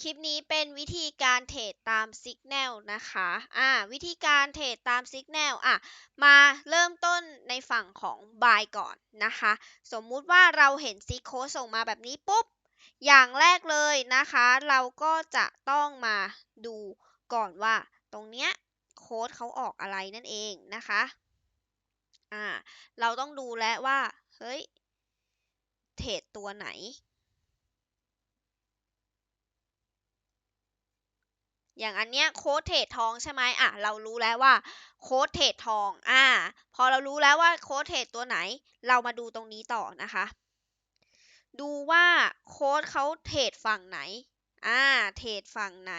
คลิปนี้เป็นวิธีการเทรดตามสัญญาณนะคะ อ่า วิธีการเทรดตามสัญญาณอะ มาเริ่มต้นในฝั่งของ buy ก่อนนะคะ สมมุติว่าเราเห็นซิกโค้ดส่งมาแบบนี้ปุ๊บ อย่างแรกเลยนะคะ เราก็จะต้องมาดูก่อนว่าตรงเนี้ยโค้ดเขาออกอะไรนั่นเองนะคะ อ่า เราต้องดูแล้วว่า เฮ้ย เทรดตัวไหน อย่างอันเนี้ยโค้ดเทรดทองใช่ไหมอะเรารู้แล้วว่าโค้ดเทรดทองอ่าพอเรารู้แล้วว่าโค้ดเทรดตัวไหน เรามาดูตรงนี้ต่อนะคะ ดูว่าโค้ดเขาเทรดฝั่งไหนอ่าเทรดฝั่งไหน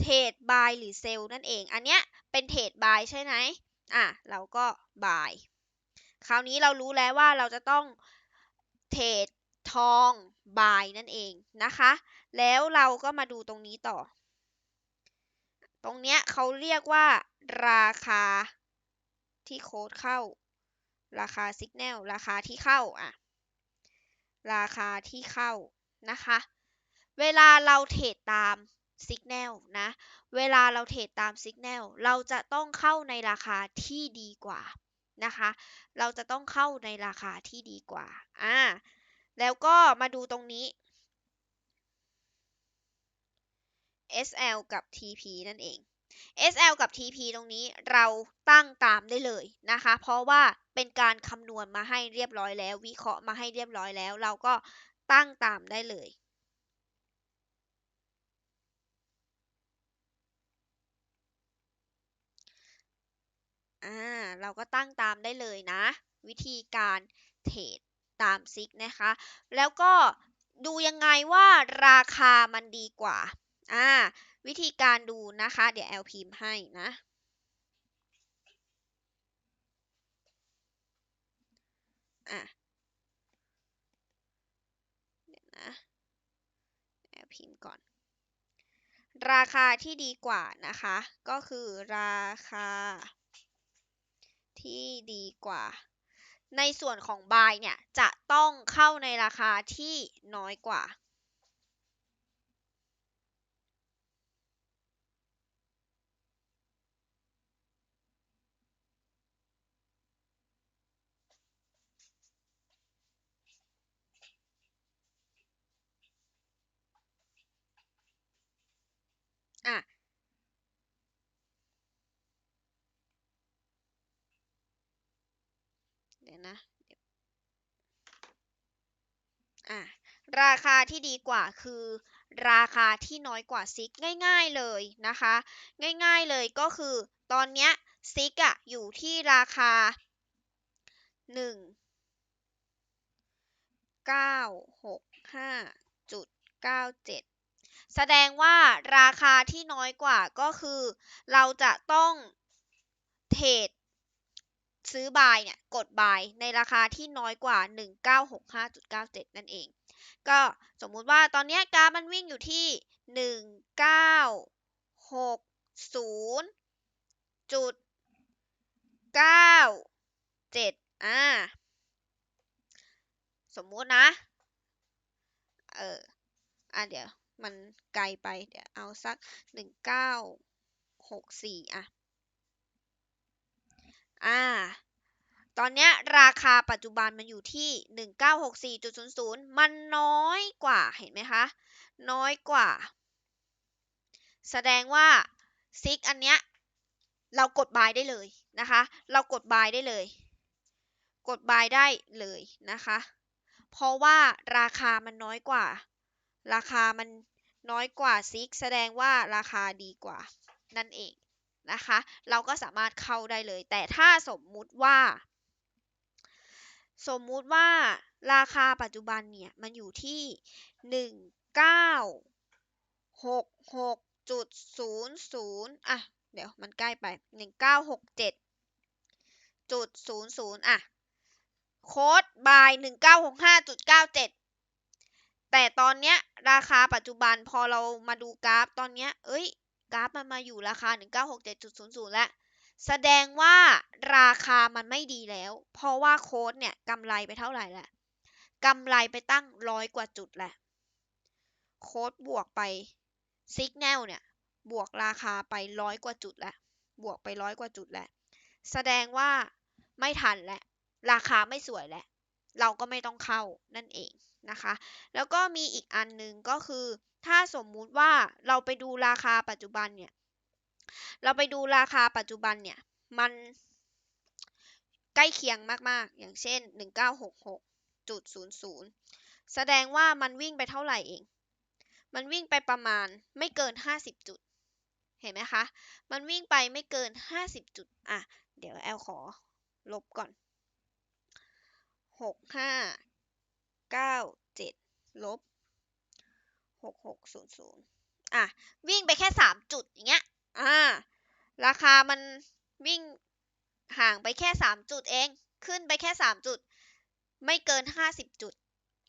เทรด buy หรือ sell นั่นเอง อันเนี้ยเป็นเทรด buy ใช่ไหมอะเราก็ buy คราวนี้เรารู้แล้วว่าเราจะต้องเทรด ทอง buy นั่นเองนะคะ แล้วเราก็มาดูตรงนี้ต่อ ตรงเนี้ยเขาเรียกว่าราคาที่โค้ดเข้า ราคาสัญญาณราคาที่เข้าอะ ราคาที่เข้านะคะ เวลาเราเทรดตามสัญญาณนะ เวลาเราเทรดตามสัญญาณเราจะต้องเข้าในราคาที่ดีกว่านะคะ เราจะต้องเข้าในราคาที่ดีกว่า อ่า แล้วก็มาดูตรงนี้ SL กับ TP นั่นเอง SL กับ TP ตรงนี้เราตั้งตามได้เลยนะคะ เพราะว่าเป็นการคำนวณมาให้เรียบร้อยแล้ว วิเคราะห์มาให้เรียบร้อยแล้ว เราก็ตั้งตามได้เลยอ่าเราก็ตั้งตามได้เลยนะ วิธีการเทรด ตามซิกนะคะ แล้วก็ดูยังไงว่าราคามันดีกว่า อ่า วิธีการดูนะคะ เดี๋ยวแอลพิมพ์ให้นะอะเดี๋ยวนะแอลพิมพ์ก่อน ราคาที่ดีกว่านะคะ ก็คือราคาที่ดีกว่า ในส่วนของ buy เนี่ยจะต้องเข้าในราคาที่น้อยกว่า นะอะราคาที่ดีกว่าคือ ราคาที่น้อยกว่าซิกง่ายๆเลยนะคะ ง่ายๆเลยก็คือ ตอนเนี้ยซิกอะอยู่ที่ราคา 1 9 6 5จุด97 แสดงว่าราคาที่น้อยกว่าก็คือ เราจะต้องเทรด ซื้อบายเนี่ย กดบายในราคาที่น้อยกว่า 1965.97 นั่นเอง ก็สมมุติว่าตอนนี้กราฟมันวิ่งอยู่ที่ 1960.97 อ่า สมมุตินะ เออ อะเดี๋ยว มันไกลไป เดี๋ยวเอาสัก 1964 อะ อ่า ตอนนี้ราคาปัจจุบันมันอยู่ที่ 1964.00 มันน้อยกว่า เห็นไหมคะ น้อยกว่า แสดงว่าซิกอันเนี้ยเรากดบายได้เลยนะคะ เรากดบายได้เลย กดบายได้เลยนะคะ เพราะว่าราคามันน้อยกว่า ราคามันน้อยกว่าซิกแสดงว่าราคาดีกว่านั่นเอง นะคะ เราก็สามารถเข้าได้เลย แต่ถ้าสมมุติว่า สมมุติว่าราคาปัจจุบันเนี่ย มันอยู่ที่ 1966.00อะ เดี๋ยวมันใกล้ไป 1967.00อะ โค้ด by 1965.97แต่ตอนเนี้ยราคาปัจจุบันพอเรามาดูกราฟตอนเนี้ย เอ้ย กราฟมันมาอยู่ราคา 1967.00 แล้ว แสดงว่าราคามันไม่ดีแล้ว เพราะว่าโค้ดเนี่ยกำไรไปเท่าไหร่แหละกำไรไปตั้งร้อยกว่าจุดแหละ โค้ดบวกไปซิกแนลเนี่ย บวกราคาไปร้อยกว่าจุดแล้วบวกไปร้อยกว่าจุดแล้วแสดงว่าไม่ทันแหล้วราคาไม่สวยแหล้วเราก็ไม่ต้องเข้านั่นเองนะคะ แล้วก็มีอีกอันหนึ่งก็คือ ถ้าสมมุติว่าเราไปดูราคาปัจจุบันเนี่ย เราไปดูราคาปัจจุบันเนี่ย มันใกล้เคียงมากๆ อย่างเช่น 1966.00 แสดงว่ามันวิ่งไปเท่าไหร่เอง มันวิ่งไปประมาณไม่เกิน 50 จุด เห็นไหมคะ มันวิ่งไปไม่เกิน 50 จุด อะ เดี๋ยวแอลขอลบก่อน 6 5 9 7 ลบ 6600อะ วิ่งไปแค่3จุดอย่างเงี้ย อ่า ราคามันวิ่งห่างไปแค่3จุดเอง ขึ้นไปแค่3จุด ไม่เกิน50จุด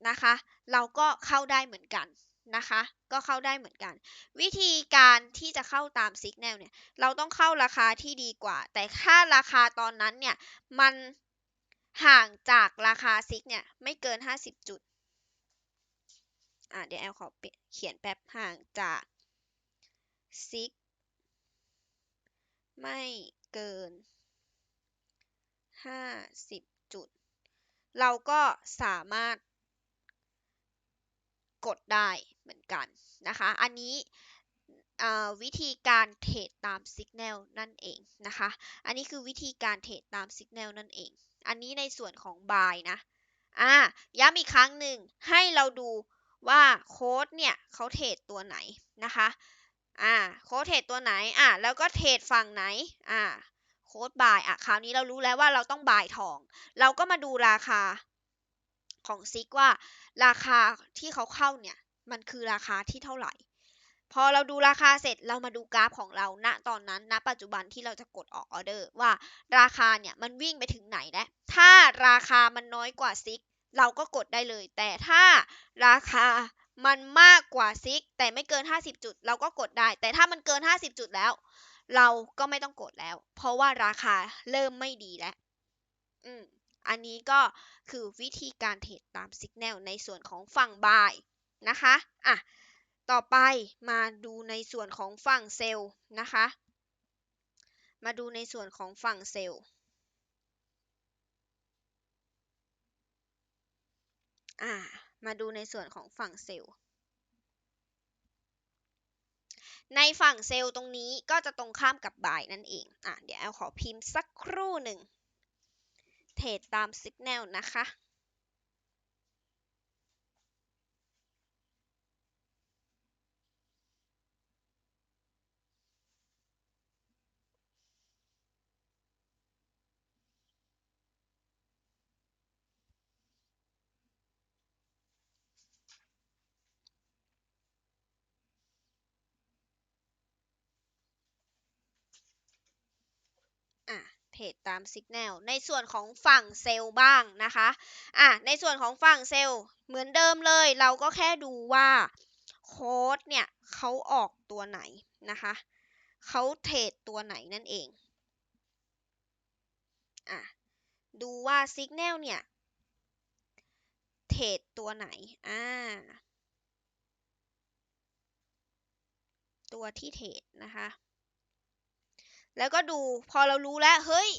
นะคะ เราก็เข้าได้เหมือนกันนะคะ ก็เข้าได้เหมือนกัน วิธีการที่จะเข้าตามซิกแนลเนี่ย เราต้องเข้าราคาที่ดีกว่า แต่ถ้าราคาตอนนั้นเนี่ย มันห่างจากราคาซิกเนี่ย ไม่เกิน 50 จุด อ่าเดี๋ยวแอลขอเขียนแป๊บห่างจากซิกไม่เกิน 50 จุด เราก็สามารถกดได้เหมือนกันนะคะ อันนี้วิธีการเทรดตามสัญญาณนั่นเองนะคะ อันนี้คือวิธีการเทรดตามสัญญาณนั่นเอง อันนี้ในส่วนของ buy นะ อ่า ย้ำอีกครั้งหนึ่งให้เราดู ว่าโค้ดเนี่ยเขาเทรดตัวไหนนะคะอ่าโค้ดเทรดตัวไหนอ่าแล้วก็เทรดฝั่งไหนอ่าโค้ดบายอะคราวนี้เรารู้แล้วว่าเราต้องบายทอง เราก็มาดูราคาของซิกว่า ราคาที่เขาเข้าเนี่ยมันคือราคาที่เท่าไหร่ พอเราดูราคาเสร็จเรามาดูกราฟของเราณตอนนั้นณปัจจุบันที่เราจะกดออกออเดอร์ว่าราคาเนี่ยมันวิ่งไปถึงไหนแล้วถ้าราคามันน้อยกว่าซิก เราก็กดได้เลย แต่ถ้าราคามันมากกว่าซิกแต่ไม่เกิน 50 จุด เราก็กดได้ แต่ถ้ามันเกิน 50 จุดแล้ว เราก็ไม่ต้องกดแล้ว เพราะว่าราคาเริ่มไม่ดีแล้วอืมอันนี้ก็คือวิธีการเทรดตามสัญญาณในส่วนของฝั่งบายนะคะอะต่อไปมาดูในส่วนของฝั่งเซลล์นะคะ มาดูในส่วนของฝั่งเซลล์ อ่า มาดูในส่วนของฝั่งเซลล์ ในฝั่งเซลล์ตรงนี้ก็จะตรงข้ามกับบายนั่นเอง อะ เดี๋ยวแอลขอพิมพ์สักครู่หนึ่ง เทรดตามสัญญาณนะคะ อะเทรดตามสัญญาณในส่วนของฝั่งเซลล์บ้างนะคะอะในส่วนของฝั่งเซลล์เหมือนเดิมเลย เราก็แค่ดูว่าโค้ดเนี่ยเขาออกตัวไหนนะคะเขาเทรดตัวไหนนั่นเองอะดูว่าสัญญาณเนี่ยเทรดตัวไหนอ่าตัวที่เทรดนะคะ แล้วก็ดูพอเรารู้แล้วเฮ้ย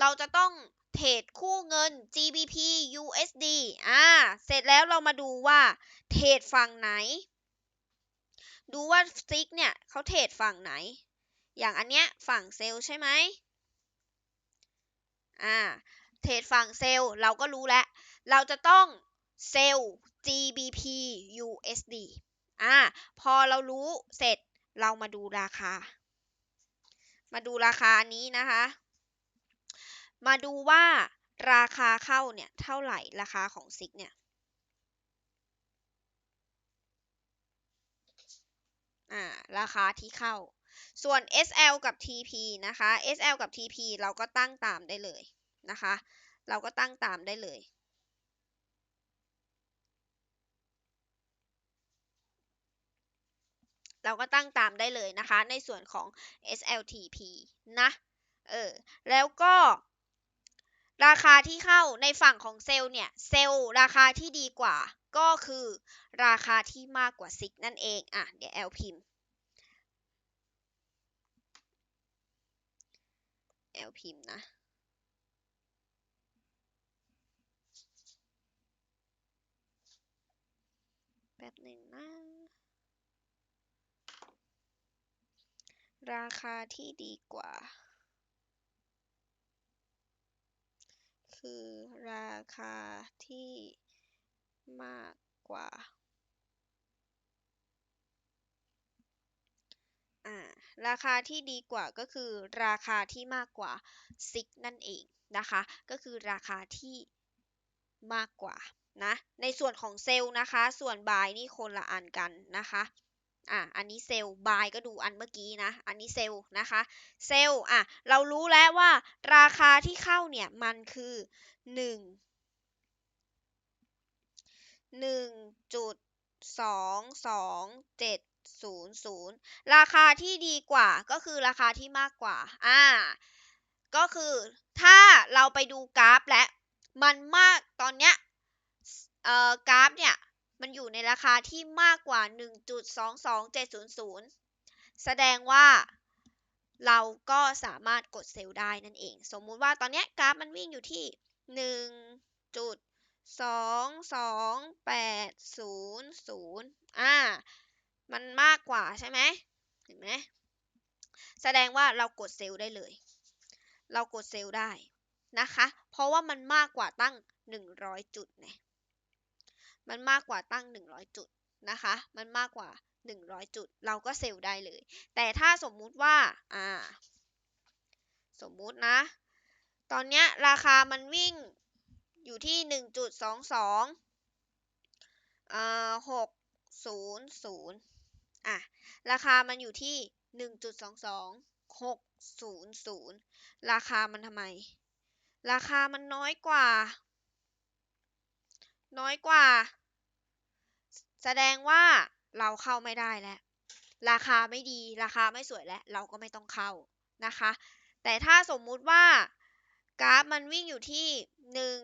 เราจะต้องเทรดคู่เงิน GBP USD อ่า เสร็จแล้วเรามาดูว่าเทรดฝั่งไหน ดูว่าซิกเนี่ยเขาเทรดฝั่งไหน อย่างอันเนี้ยฝั่งเซลใช่ไหมอ่า เทรดฝั่งเซลเราก็รู้แล้ว เราจะต้องเซล GBP USD อ่า พอเรารู้เสร็จเรามาดูราคา มาดูราคานี้นะคะ มาดูว่าราคาเข้าเนี่ยเท่าไหร่ราคาของซิกเนี่ยอ่าราคาที่เข้า ส่วน SL กับ TP นะคะ SL กับ TP เราก็ตั้งตามได้เลยนะคะ เราก็ตั้งตามได้เลย เราก็ตั้งตามได้เลยนะคะ ในส่วนของ SLTP นะ เออ แล้วก็ราคาที่เข้าในฝั่งของเซลล์เนี่ย เซลล์ราคาที่ดีกว่าก็คือราคาที่มากกว่าซิกนั่นเอง อะ เดี๋ยวแอลพิมพ์แอลพิมพ์นะแป๊บหนึ่งนะ ราคาที่ดีกว่า คือราคาที่มากกว่าอ่า ราคาที่ดีกว่าก็คือราคาที่มากกว่าซิกนั่นเองนะคะ ก็คือราคาที่มากกว่านะ ในส่วนของเซลล์นะคะ ส่วนบายนี่คนละอันกันนะคะ อะอันนี้เซลล์บายก็ดูอันเมื่อกี้นะ อันนี้เซลล์นะคะ เซลล์อะ เรารู้แล้วว่า ราคาที่เข้าเนี่ย มันคือหนึ่งหนึ่งจุดสองสองเจ็ดศูนย์ศูนย์ราคาที่ดีกว่าก็คือราคาที่มากกว่า อ่า ก็คือถ้าเราไปดูกราฟและมันมากตอนเนี้ย เอ่อ กราฟเนี่ย มันอยู่ในราคาที่มากกว่า 1.22700 แสดงว่าเราก็สามารถกดเซลล์ได้นั่นเอง สมมุติว่าตอนนี้กราฟมันวิ่งอยู่ที่ 1.22800 อ่า มันมากกว่าใช่ไหมเห็นไหม แสดงว่าเรากดเซลล์ได้เลย เรากดเซลล์ได้นะคะ เพราะว่ามันมากกว่าตั้ง 100 จุดไง มันมากกว่าตั้ง 100 จุดนะคะ มันมากกว่า 100 จุด เราก็เซลล์ได้เลย แต่ถ้าสมมุติว่าอ่าสมมุตินะ ตอนนี้ราคามันวิ่งอยู่ที่ 1.22อ่า600อะ ราคามันอยู่ที่ 1.22 600 ราคามันทำไม ราคามันน้อยกว่า น้อยกว่า แสดงว่าเราเข้าไม่ได้แล้ว ราคาไม่ดีราคาไม่สวยแล้วเราก็ไม่ต้องเข้านะคะ แต่ถ้าสมมุติว่ากราฟมันวิ่งอยู่ที่หนึ่ง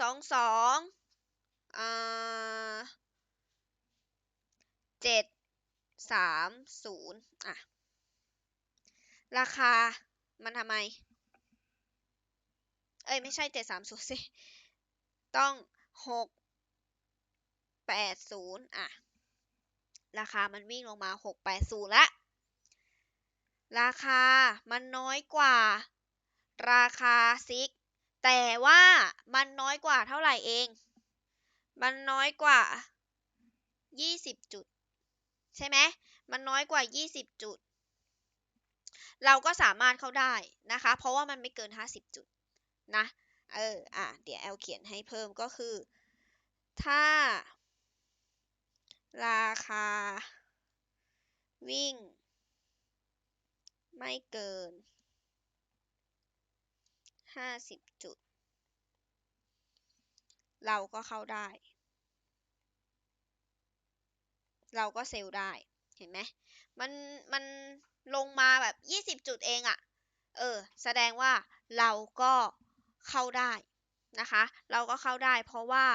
สองสองเจ็ดสามศูนย์อะ ราคามันทำไม เอ้ย ไม่ใช่เจ็ดสามศูนย์สิ ต้องหกแปดศูนย์อะ ราคามันวิ่งลงมาหกแปดศูนย์ละ ราคามันน้อยกว่า ราคาซิก แต่ว่ามันน้อยกว่าเท่าไหร่เอง มันน้อยกว่า20จุด ใช่ไหม มันน้อยกว่า20จุด เราก็สามารถเข้าได้นะคะ เพราะว่ามันไม่เกิน50จุดนะ เออ อะ เดี๋ยวแอลเขียนให้เพิ่มก็คือ ถ้า ราคา วิ่ง ไม่เกิน 50 จุด เราก็เข้าได้ เราก็เซลล์ได้ เห็นไหม มัน มันลงมาแบบ 20 จุดเองอะ่ะ เออ แสดงว่าเราก็ เข้าได้นะคะ เราก็เข้าได้เพราะว่า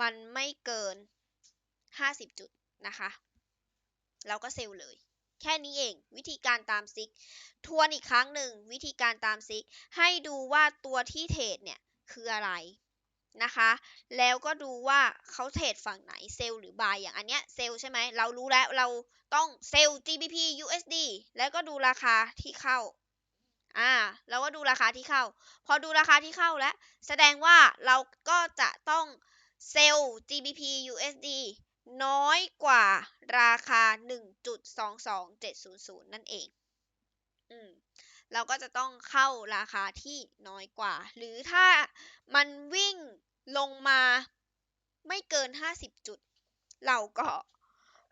มันไม่เกิน 50 จุดนะคะเราก็เซลล์เลย แค่นี้เองวิธีการตามซิก ทวนอีกครั้งหนึ่งวิธีการตามซิก ให้ดูว่าตัวที่เทรดเนี่ยคืออะไรนะคะ แล้วก็ดูว่าเขาเทรดฝั่งไหนเซลล์หรือบายอย่างอันเนี้ยเซลล์ใช่ไหมเรารู้แล้วเราต้องเซลล์ GBP USD แล้วก็ดูราคาที่เข้า อ่า เราก็ดูราคาที่เข้า พอดูราคาที่เข้าแล้ว แสดงว่าเราก็จะต้องเซลล์ GBP USD น้อยกว่าราคา 1.22700 นั่นเอง อืม เราก็จะต้องเข้าราคาที่น้อยกว่า หรือถ้ามันวิ่งลงมาไม่เกิน 50 จุด เราก็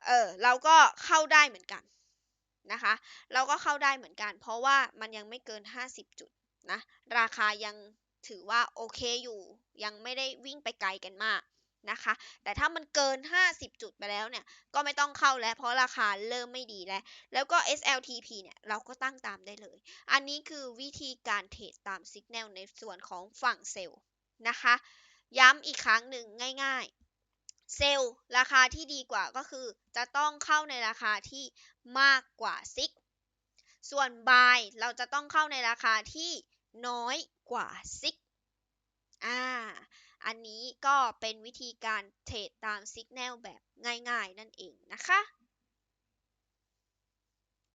เออ เราก็เข้าได้เหมือนกัน นะคะ เราก็เข้าได้เหมือนกัน เพราะว่ามันยังไม่เกิน 50 จุดนะ ราคายังถือว่าโอเคอยู่ ยังไม่ได้วิ่งไปไกลกันมากนะคะ แต่ถ้ามันเกิน 50 จุดไปแล้วเนี่ย ก็ไม่ต้องเข้าแล้ว เพราะราคาเริ่มไม่ดีแล้ว แล้วก็ SLTP เนี่ย เราก็ตั้งตามได้เลย อันนี้คือวิธีการเทรดตามสัญญาณในส่วนของฝั่งเซลล์นะคะ ย้ำอีกครั้งหนึ่งง่าย ๆ เซลล์ราคาที่ดีกว่าก็คือ จะต้องเข้าในราคาที่มากกว่าซิกส่วน buy เราจะต้องเข้าในราคาที่น้อยกว่าซิกอ่า อันนี้ก็เป็นวิธีการเทรดตามซิกแนลแบบง่ายๆ นั่นเองนะคะ